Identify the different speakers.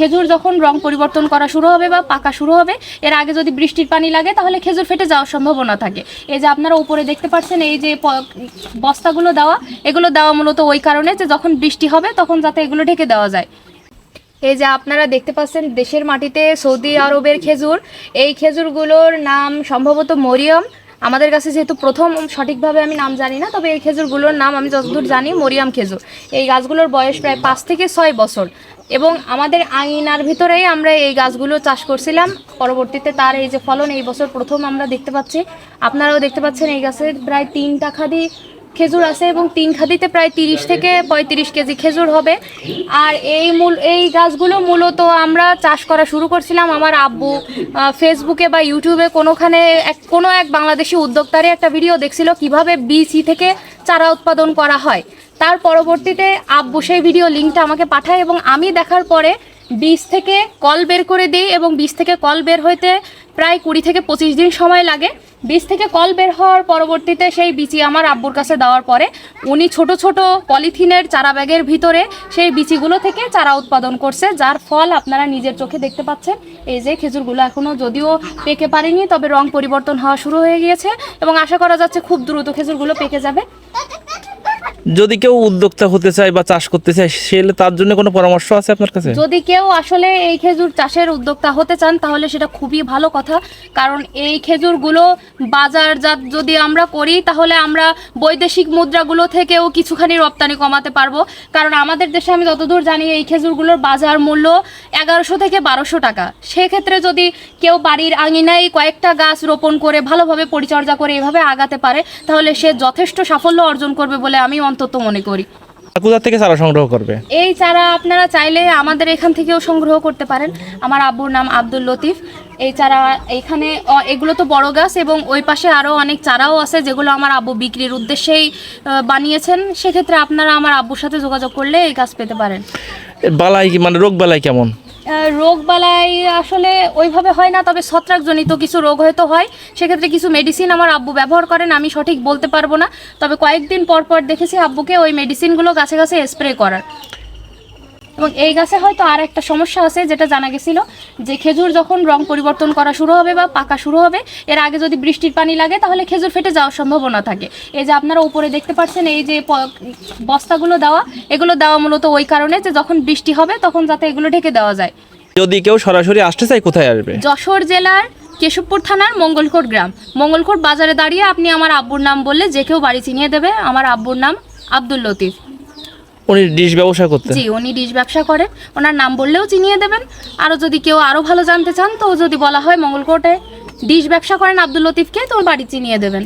Speaker 1: খেজুর যখন রং পরিবর্তন করা শুরু হবে বা পাকা শুরু হবে, এর আগে যদি বৃষ্টির পানি লাগে তাহলে খেজুর ফেটে যাওয়ার সম্ভাবনা থাকে। এই যে আপনারা উপরে দেখতে পাচ্ছেন, এই যে বস্তাগুলো দেওয়া, এগুলো দেওয়া মূলত ওই কারণে যে যখন বৃষ্টি হবে তখন যাতে এগুলো ঢেকে দেওয়া যায়। এই যে আপনারা দেখতে পাচ্ছেন, দেশের মাটিতে সৌদি আরবের খেজুর, এই খেজুরগুলোর নাম সম্ভবত মরিয়ম। আমাদের কাছে যেহেতু প্রথম, সঠিকভাবে আমি নাম জানি না, তবে এই খেজুরগুলোর নাম আমি যতদূর জানি মরিয়াম খেজুর। এই গাছগুলোর বয়স প্রায় পাঁচ থেকে ছয় বছর। এবং আমাদের আঙিনার ভিতরেই আমরা এই গাছগুলো চাষ করছিলাম। পরবর্তীতে তার এই যে ফলন, এই বছর প্রথম আমরা দেখতে পাচ্ছি। আপনারাও দেখতে পাচ্ছেন এই গাছের প্রায় তিন টাকা খাদি খেজুর আছে এবং তিন খাদিতে প্রায় তিরিশ থেকে পঁয়ত্রিশ কেজি খেজুর হবে। আর এই মূল, এই গাছগুলো মূলত আমরা চাষ করা শুরু করছিলাম আমার আব্বু ফেসবুকে বা ইউটিউবে কোনোখানে এক, কোনো এক বাংলাদেশি উদ্যোক্তারই একটা ভিডিও দেখছিল কীভাবে বিসি থেকে চারা উৎপাদন করা হয়। তার পরবর্তীতে আব্বু সেই ভিডিও লিঙ্কটা আমাকে পাঠায় এবং আমি দেখার পরে বীজ থেকে কল বের করে দিই এবং বীজ থেকে কল বের হইতে প্রায় কুড়ি থেকে পঁচিশ দিন সময় লাগে। বীজ থেকে কল বের হওয়ার পরবর্তীতে সেই বিচি আমার আব্বুর কাছে দেওয়ার পরে উনি ছোট ছোট পলিথিনের চারা ব্যাগের ভিতরে সেই বিচিগুলো থেকে চারা উৎপাদন করছে, যার ফল আপনারা নিজের চোখে দেখতে পাচ্ছেন। এই যে খেজুরগুলো এখনও যদিও পেকে পারেনি, তবে রং পরিবর্তন হওয়া শুরু হয়ে গিয়েছে এবং আশা করা যাচ্ছে খুব দ্রুত খেজুরগুলো পেকে যাবে।
Speaker 2: যদি কেউ উদ্যোক্তা হতে চায় বা চাষ করতে চায়, সেলে তার জন্য কোনো পরামর্শ আছে আপনার কাছে?
Speaker 1: যদি কেউ আসলে এই খেজুর চাষের উদ্যোক্তা হতে চান, তাহলে সেটা খুবই ভালো কথা। কারণ এই খেজুরগুলো বাজারজাত যদি আমরা করি, তাহলে আমরা বৈদেশিক মুদ্রাগুলো থেকেও কিছুখানি রপ্তানি কমাতে পারব। কারণ আমাদের দেশে আমি যতদূর জানি, এই খেজুরগুলোর বাজার মূল্য এগারোশো থেকে বারোশো টাকা। সেক্ষেত্রে যদি কেউ বাড়ির আঙিনায় কয়েকটা গাছ রোপণ করে ভালোভাবে পরিচর্যা করে এভাবে আগাতে পারে, তাহলে সে যথেষ্ট সাফল্য অর্জন করবে বলে আমি অন্তত মনে করি।
Speaker 2: কোথা থেকে চারা সংগ্রহ করবে?
Speaker 1: এই চারা আপনারা চাইলে আমাদের এখান থেকেও সংগ্রহ করতে পারেন। আমার আব্বুর নাম আব্দুল লতিফ। এই চারা এখানে এগুলো তো বড় গাছ এবং ওই পাশে আরও অনেক চারাও আছে যেগুলো আমার আব্বু বিক্রির উদ্দেশ্যেই বানিয়েছেন। সেক্ষেত্রে আপনারা আমার আব্বুর সাথে যোগাযোগ করলে এই গাছ পেতে পারেন।
Speaker 2: বালাই মানে রোগ বালাই কেমন?
Speaker 1: আহ, রোগ বালাই আসলে ওইভাবে হয় না তবে ছত্রাকজনিত কিছু রোগ হয়তো হয়। সেক্ষেত্রে কিছু মেডিসিন আমার আব্বু ব্যবহার করেন আমি সঠিক বলতে পারব না। তবে কয়েকদিন পর পর দেখেছি আব্বুকে ওই মেডিসিনগুলো গাছে গাছে স্প্রে করার। এবং এই গাছে হয়তো আর একটা সমস্যা আছে যেটা জানা গেছিল যে খেজুর যখন রং পরিবর্তন করা শুরু হবে বা পাকা শুরু হবে এর আগে যদি বৃষ্টির পানি লাগে তাহলে খেজুর ফেটে যাওয়ার সম্ভাবনা থাকে। এই যে আপনারা উপরে দেখতে পাচ্ছেন এই যে বস্তাগুলো দেওয়া এগুলো দেওয়া মূলত ওই কারণে যে যখন বৃষ্টি হবে তখন যাতে এগুলো ঢেকে দেওয়া যায়।
Speaker 2: যদি কেউ সরাসরি আসতে চায় কোথায় আসবে?
Speaker 1: যশোর জেলার কেশবপুর থানার মঙ্গলকোট গ্রাম। মঙ্গলকোট বাজারে দাঁড়িয়ে আপনি আমার আব্বুর নাম বললে যে কেউ বাড়ি চিনিয়ে দেবে। আমার আব্বুর নাম আব্দুল লতিফ।
Speaker 2: উনি ডিশ ব্যবসা করতেন
Speaker 1: জি, উনি ডিশ ব্যবসা করেন ওনার নাম বললেও চিনিয়ে দেবেন। আরও যদি কেউ আরও ভালো জানতে চান, তো যদি বলা হয় মঙ্গলকোটে ডিশ ব্যবসা করেন আব্দুল লতিফকে তো ওর বাড়ি চিনিয়ে দেবেন।